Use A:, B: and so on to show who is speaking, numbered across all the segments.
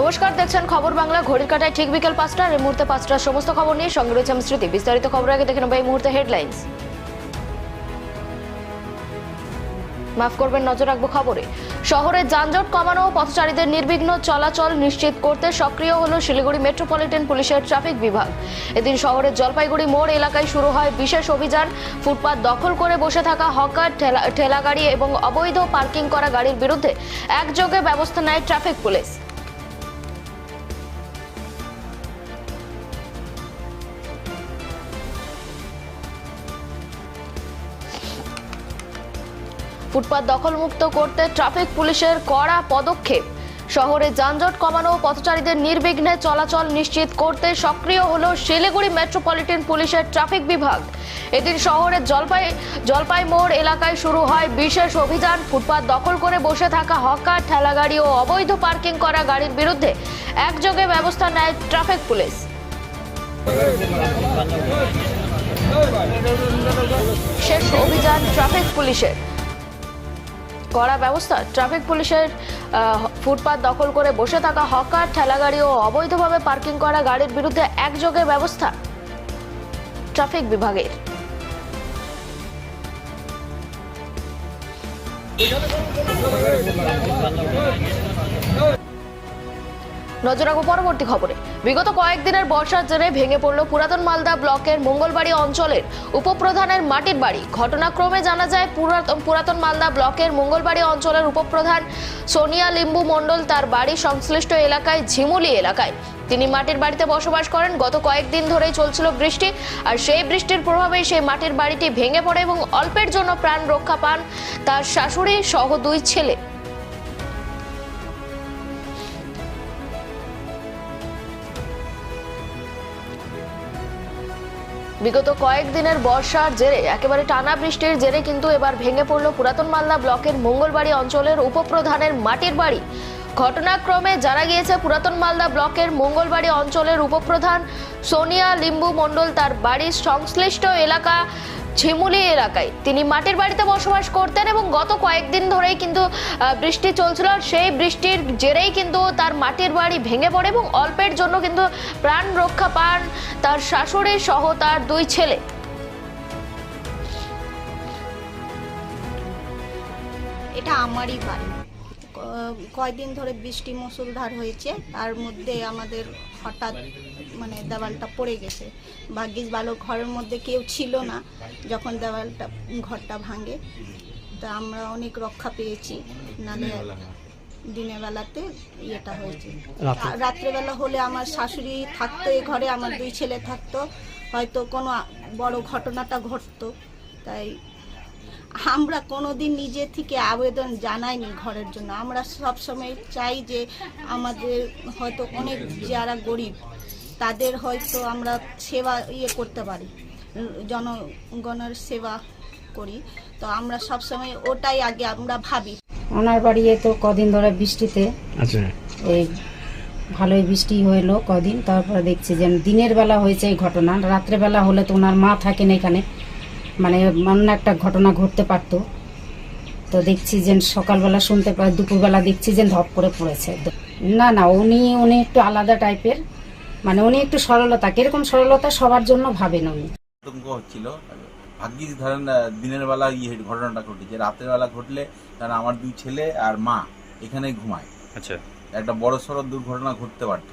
A: নমস্কার, দেখছেন খবর বাংলা। ঘড়ির কাটায় ঠিক বিকেল পাঁচটা এই মুহূর্তে পাঁচটার সমস্ত খবর নিয়ে সঙ্গে রয়েছে আমি স্মৃতি। বিস্তারিত খবর আগে দেখে নেব এই মুহূর্তে হেডলাইন্স মাফ করবেন, নজর রাখব খবরে। শহরে যানজট কমানো, পথচারীদের নির্বিঘ্ন চলাচল নিশ্চিত করতে সক্রিয় হল শিলিগুড়ি মেট্রোপলিটন পুলিশের ট্রাফিক বিভাগ। এদিন শহরের জলপাইগুড়ি মোড় এলাকায় শুরু হয় বিশেষ অভিযান। ফুটপাত দখল করে বসে থাকা হকার, ঠেলা, ঠেলাগাড়ি এবং অবৈধ পার্কিং করা গাড়ির বিরুদ্ধে একযোগে ব্যবস্থা নেয় ট্রাফিক পুলিশ। ফুটপাত দখলমুক্ত করতে ট্রাফিক পুলিশের কড়া পদক্ষেপ। শহরে যানজট কমানো, পথচারীদের নির্বিঘ্নে চলাচল নিশ্চিত করতে সক্রিয় হল শিলিগুড়ি মেট্রোপলিটন পুলিশের ট্রাফিক বিভাগ। এদিন শহরের জলপাই জলপাই মোড় এলাকায় শুরু হয় বিশেষ অভিযান। ফুটপাত দখল করে বসে থাকা হকার, ঠেলাগাড়ি ও অবৈধ পার্কিং করা গাড়ির বিরুদ্ধে একযোগে ব্যবস্থা নেয় ট্রাফিক পুলিশ। শেষ অভিযান ট্রাফিক পুলিশের। কড়া ব্যবস্থা। ট্রাফিক পুলিশের ফুটপাত দখল করে বসে থাকা হকার, ঠেলাগাড়ি ও অবৈধভাবে পার্কিং করা গাড়ির বিরুদ্ধে একযোগে ব্যবস্থা। ট্রাফিক বিভাগের। নজর রাখব পরবর্তী খবরে। বিগত কয়েকদিনের বর্ষার জেরে ভেঙে পড়ল পুরাতন মালদা ব্লকের মঙ্গলবাড়ি অঞ্চলের উপপ্রধানের মাটির বাড়ি। ঘটনাক্রমে জানা যায়, পুরাতন মালদা ব্লকের মঙ্গলবাড়ি অঞ্চলের উপপ্রধান সোনিয়া লিম্বু মণ্ডল তার বাড়ি সংশ্লিষ্ট এলাকায় ঝিমুলি এলাকায়। তিনি মাটির বাড়িতে বসবাস করেন। গত কয়েকদিন ধরেই চলছিল বৃষ্টি, আর সেই বৃষ্টির প্রভাবেই সেই মাটির বাড়িটি ভেঙে পড়ে এবং অল্পের জন্য প্রাণ রক্ষা পান তার শাশুড়ি সহ দুই ছেলে। বিগত কয়েকদিনের বর্ষার জেরে, একেবারে টানা বৃষ্টির জেরে কিন্তু এবার ভেঙে পড়ল পুরাতন মালদা ব্লকের মঙ্গলবাড়ি অঞ্চলের উপপ্রধানের মাটির বাড়ি। ঘটনাক্রমে জানা গিয়েছে, পুরাতন মালদা ব্লকের মঙ্গলবাড়ি অঞ্চলের উপপ্রধান সোনিয়া লিম্বু মণ্ডল তার বাড়ির সংশ্লিষ্ট এলাকা ঝিমুলি এলাকায়। তিনি মাটির বাড়িতে বসবাস করতেন এবং গত কয়েকদিন ধরেই কিন্তু বৃষ্টি চলছিল। আর সেই বৃষ্টির জেরেই কিন্তু তার মাটির বাড়ি ভেঙে পড়ে এবং অল্পের জন্য কিন্তু প্রাণ রক্ষা পান তার শাশুড়ি সহ তার দুই ছেলে।
B: এটা আমারই বাড়ি। কয়দিন ধরে বৃষ্টি মুসুলধার হয়েছে তার মধ্যে আমাদের হঠাৎ মানে দেওয়ালটা পড়ে গেছে। ভাগ্যিস ভালো ঘরের মধ্যে কেউ ছিল না যখন দেওয়ালটা ঘরটা ভাঙে। তা আমরা অনেক রক্ষা পেয়েছি নালে দিনের বেলাতে ইয়েটা হয়েছে। রাত্রেবেলা হলে আমার শাশুড়ি থাকতো এই ঘরে আমার দুই ছেলে থাকতো। হয়তো কোনো বড় ঘটনাটা ঘটতো তাই আমরা কোনোদিন নিজে থেকে আবেদন জানাইনি ঘরের জন্য। আমরা সব সময় চাই যে আমাদের হয়তো অনেক যারা গরিব তাদের হয়তো আমরা সেবা ইয়ে করতে পারি জনগণের সেবা করি। তো আমরা সব সময় ওটাই আগে আমরা ভাবি।
C: ওনার বাড়ি তো কদিন ধরে বৃষ্টিতে।
D: আচ্ছা।
C: এই ভালোই বৃষ্টি হইল কদিন তারপরে দেখছি যে দিনের বেলা হয়েছে এই ঘটনা। রাত্রেবেলা হলে তো ওনার মা থাকেন এখানে। মানে অন্য একটা ঘটনা ঘটতে পারতো। তো দেখছি যে সকালবেলা শুনতে পাই দুপুরবেলা দেখছি যে ধপ করে পড়েছে। না না উনি উনি একটু আলাদা টাইপের মানে উনি একটু সরলতা। কীরকম সরলতা সবার জন্য ভাবেন উনি?
E: আতঙ্ক হচ্ছিল। ভাগ্যিস ধরেন দিনের বেলা ইয়ে ঘটনাটা ঘটেছে। রাতের বেলা ঘটলে কারণ আমার দুই ছেলে আর মা এখানেই ঘুমায়।
D: আচ্ছা।
E: একটা বড় সড়ো দুর্ঘটনা ঘটতে পারতো।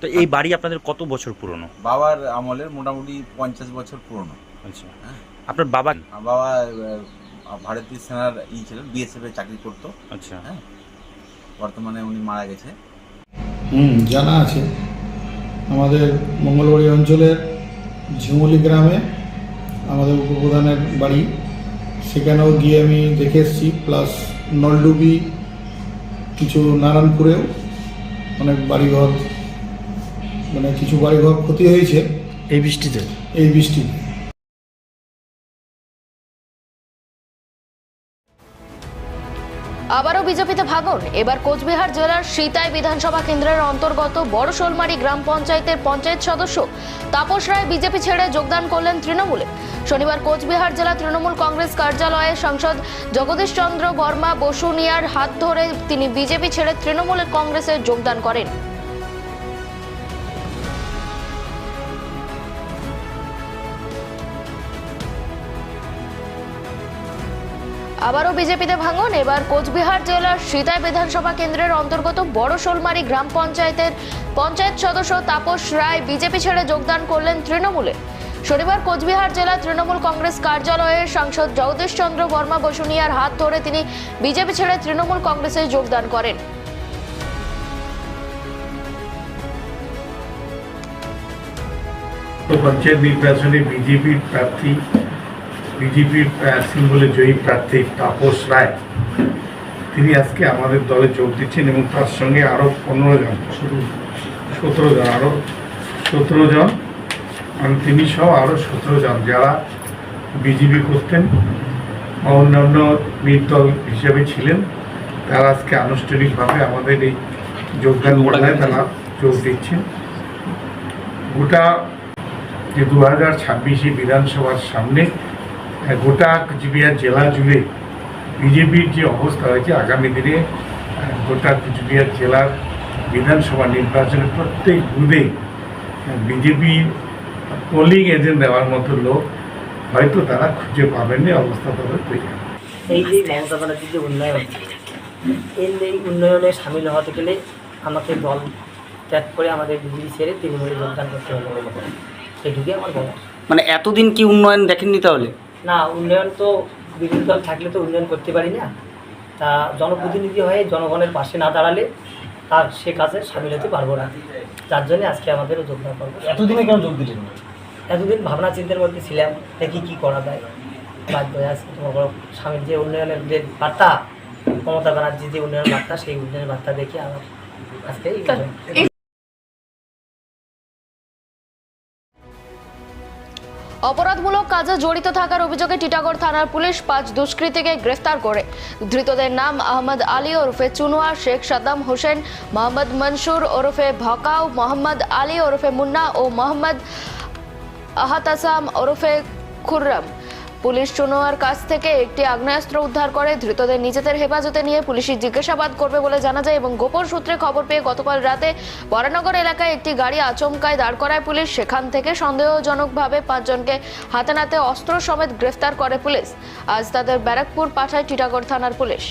D: তো এই বাড়ি আপনাদের কত বছর পুরনো?
E: বাবার আমলের মোটামুটি পঞ্চাশ বছর পুরনো।
D: আচ্ছা।
E: হ্যাঁ।
D: আপনার বাবা
E: বাবা আহ, ভারতীয় সেনার ই ছিলেন বিএসএফ এ চাকরি করতো।
D: আচ্ছা।
E: হ্যাঁ? বর্তমানে উনি মারা গেছে।
F: হুম জানা আছে। আমাদের মঙ্গলবাড়ি অঞ্চলের ঝিমুলি গ্রামে আমাদের উপপ্রধানের বাড়ি। সেখানেও গিয়ে আমি দেখে এসেছি প্লাস নলডুবি কিছু নারায়ণপুরেও অনেক বাড়িঘর মানে কিছু বাড়িঘর ক্ষতি হয়েছে।
D: এই বৃষ্টিতে?
F: এই বৃষ্টিতে।
A: আবারও বিজেপিতে ভাগন এবার কোচবিহার জেলার সিতাই বিধানসভা কেন্দ্রের অন্তর্গত বড় শোলমারি গ্রাম পঞ্চায়েতের পঞ্চায়েত সদস্য তাপস রায় বিজেপি ছেড়ে যোগদান করলেন তৃণমূলে। শনিবার কোচবিহার জেলা তৃণমূল কংগ্রেস কার্যালয়ে সাংসদ জগদীশ চন্দ্র বর্মা বসুনিয়ার হাত ধরে তিনি বিজেপি ছেড়ে তৃণমূলের কংগ্রেসে যোগদান করেন। আবারও বিজেপিতে ভাঙন। এবার কোচবিহার জেলার সিতাই বিধানসভা কেন্দ্রের অন্তর্গত বড় শোলমারি গ্রাম পঞ্চায়েতের পঞ্চায়েত সদস্য তাপস রায় বিজেপি ছেড়ে যোগদান করলেন তৃণমূলে। শনিবার কোচবিহার জেলা তৃণমূল কংগ্রেস কার্যালয়ে সাংসদ জগদীশ চন্দ্র বর্মা বসুনিয়ার হাত ধরে তিনি বিজেপি ছেড়ে তৃণমূল কংগ্রেসে যোগদান করেন।
G: পঞ্চায়েত নির্বাচনে বিজেপির প্রার্থী বিজেপির সিম্বলে জয়ী প্রার্থী তাপস রায়। তিনি আজকে আমাদের দলে যোগ দিচ্ছেন এবং তার সঙ্গে আরও পনেরো জন সতেরো জন আরও সতেরো জন মানে তিনি সহ আরও সতেরো জন যারা বিজেপি করতেন বা অন্যান্য নির্দল হিসেবে ছিলেন তারা আজকে আনুষ্ঠানিকভাবে আমাদের এই যোগদান মেলায় তারা যোগ দিচ্ছেন। গোটা যে দু হাজার ছাব্বিশে বিধানসভার সামনে গোটা কুচবিহার জেলা জুড়ে বিজেপির যে অবস্থা হয়েছে আগামী দিনে গোটা কুচবিহার জেলার বিধানসভা নির্বাচনে প্রত্যেক বুথে বিজেপির পোলিং এজেন্ট দেওয়ার মতো লোক হয়তো তারা খুঁজে পাবেন না অবস্থা তাদের তৈরি হবে।
H: এই যে মমতা ব্যানার্জির যে উন্নয়ন এর এই উন্নয়নে সামিল হতে গেলে আমাকে দল ত্যাগ করে আমাদের বিজেপি ছেড়ে তৃণমূলে যোগদান করতে হবে সেটুকুই আমার বলা
I: মানে এতদিন কি উন্নয়ন দেখেননি তাহলে?
H: না উন্নয়ন তো বিরোধী দল থাকলে তো উন্নয়ন করতে পারি না। তা জনপ্রতিনিধি হয়ে জনগণের পাশে না দাঁড়ালে তার সে কাজে সামিল হতে পারব না। যার জন্য আজকে আমাদেরও যোগদান করব।
I: এতদিনে কেন যোগ দিলেন?
H: এতদিন ভাবনা চিন্তার মধ্যে ছিলাম দেখি কী করা যায়। বাধ্য হয়ে আজকে তোমার বড় স্বামীর যে উন্নয়নের যে বার্তা মমতা ব্যানার্জির যে উন্নয়নের বার্তা সেই উন্নয়নের বার্তা দেখে আমার আজকে
A: অপরাধমূলক কাজে জড়িত থাকার অভিযোগে টিটাগড় থানার পুলিশ পাঁচ দুষ্কৃতীকে গ্রেফতার করে। ধৃতদের নাম আহমদ আলী ওরফে চুনুয়া, শেখ সাদ্দাম হোসেন, মোহাম্মদ মনসুর ওরফে ভকাও, মোহাম্মদ আলী ওরফে মুন্না ও মোহাম্মদ আহাতাসাম ওরফে খুররাম। পুলিশ চুনোয়ার কাছ থেকে একটি আগ্নেয়াস্ত্র উদ্ধার করে ধৃতদের নিজেদের হেফাজতে নিয়ে পুলিশি জিজ্ঞাসাবাদ করবে বলে জানা যায় এবং গোপন সূত্রে খবর পেয়ে গতকাল রাতে বরানগর এলাকায় একটি গাড়ি আচমকায় দাঁড় করায় পুলিশ। সেখান থেকে সন্দেহজনকভাবে পাঁচজনকে হাতে নাতে অস্ত্র সমেত গ্রেফতার করে পুলিশ। আজ তাদের ব্যারাকপুর পাঠায় টিটাগড় থানার পুলিশ।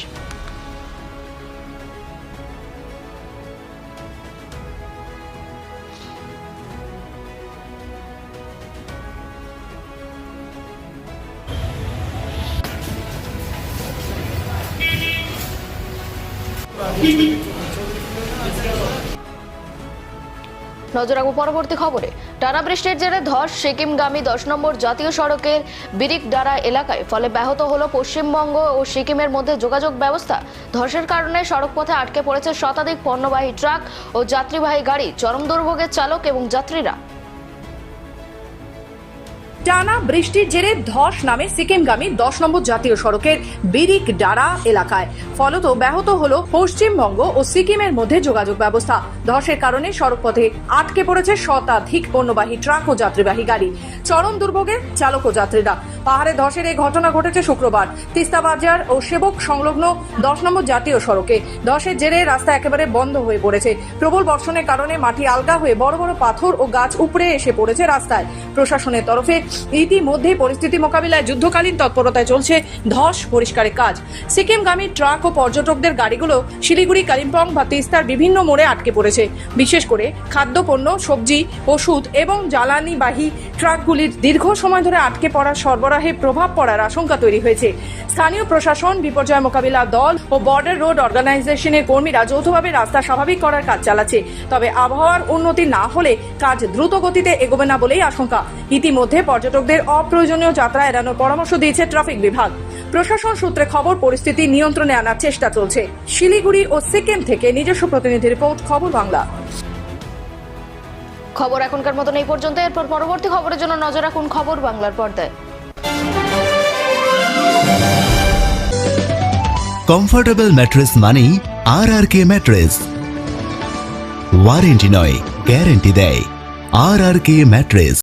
A: নজর রাখব পরবর্তী খবরে। টানা বৃষ্টির জেরে ধস, সিকিমগামী দশ নম্বর জাতীয় সড়কের বিরিকডারা এলাকায় ফলে ব্যাহত হলো পশ্চিমবঙ্গ ও সিকিমের মধ্যে যোগাযোগ ব্যবস্থা। ধসের কারণে সড়কপথে আটকে পড়েছে শতাধিক পণ্যবাহী ট্রাক ও যাত্রীবাহী গাড়ি চরম দুর্ভোগের চালক এবং যাত্রীরা।
J: টানা বৃষ্টির জেরে ধস নামে সিকিমগামী দশ নম্বর জাতীয় সড়কের বিরিক ডারা এলাকায়। ফলত ব্যাহত হল পশ্চিমবঙ্গ ও সিকিমের মধ্যে যোগাযোগ ব্যবস্থা। ধসের কারণে সড়কপথে আটকে পড়েছে শতাধিক পণ্যবাহী ট্রাক ও যাত্রীবাহী গাড়ি। চরম দুর্ভোগে চালক ও যাত্রীরা। পাহাড়ে ধসের এই ঘটনা ঘটেছে শুক্রবার। তিস্তা বাজার ও সেবক সংলগ্ন দশ নম্বর জাতীয় সড়কে। ধসের জেরে রাস্তা একেবারে বন্ধ হয়ে পড়েছে। প্রবল বর্ষণের কারণে মাটি আলগা হয়ে বড় বড় পাথর ও গাছ উপড়ে এসে পড়েছে রাস্তায়। প্রশাসনের তরফে ইতিমধ্যে পরিস্থিতি মোকাবিলায় যুদ্ধকালীন তৎপরতায় চলছে ধস পরিষ্কারের কাজ। সিকিমগামী ট্রাক ও পর্যটকদের গাড়িগুলো শিলিগুড়ি, কালিম্পং বা তিস্তার বিভিন্ন মোড়ে আটকে পড়েছে। বিশেষ করে খাদ্যপণ্য, সবজি, ওষুধ এবং জ্বালানিবাহী ট্রাকগুলির দীর্ঘ সময় ধরে আটকে পড়া সরবরাহে প্রভাব পড়ার আশঙ্কা তৈরি হয়েছে। স্থানীয় প্রশাসন, বিপর্যয় মোকাবিলা দল ও বর্ডার রোড অর্গানাইজেশনের কর্মীরা যৌথভাবে রাস্তা স্বাভাবিক করার কাজ চালাচ্ছে। তবে আবহাওয়ার উন্নতি না হলে কাজ দ্রুত গতিতে এগোবে না বলেই আশঙ্কা। ইতিমধ্যে পর্যটকদের অপ্রয়োজনীয় যাত্রা এড়ানোর পরামর্শ দিয়েছে ট্রাফিক বিভাগ। প্রশাসন সূত্রে খবর পরিস্থিতি নিয়ন্ত্রণে আনার চেষ্টা চলছে। শিলিগুড়ি ও সিকিম থেকে নিজস্ব প্রতিনিধি রিপোর্ট খবর বাংলা।
A: খবর এখনকার মতন এই পর্যন্ত। এরপর পরবর্তী খবরের জন্য নজর রাখুন খবর বাংলার পর্দায়।
K: কমফোর্টেবল ম্যাট্রেস মানেই R R K mattress. Warranty নয় গ্যারেন্টি দেয় আর আর কে ম্যাট্রেস।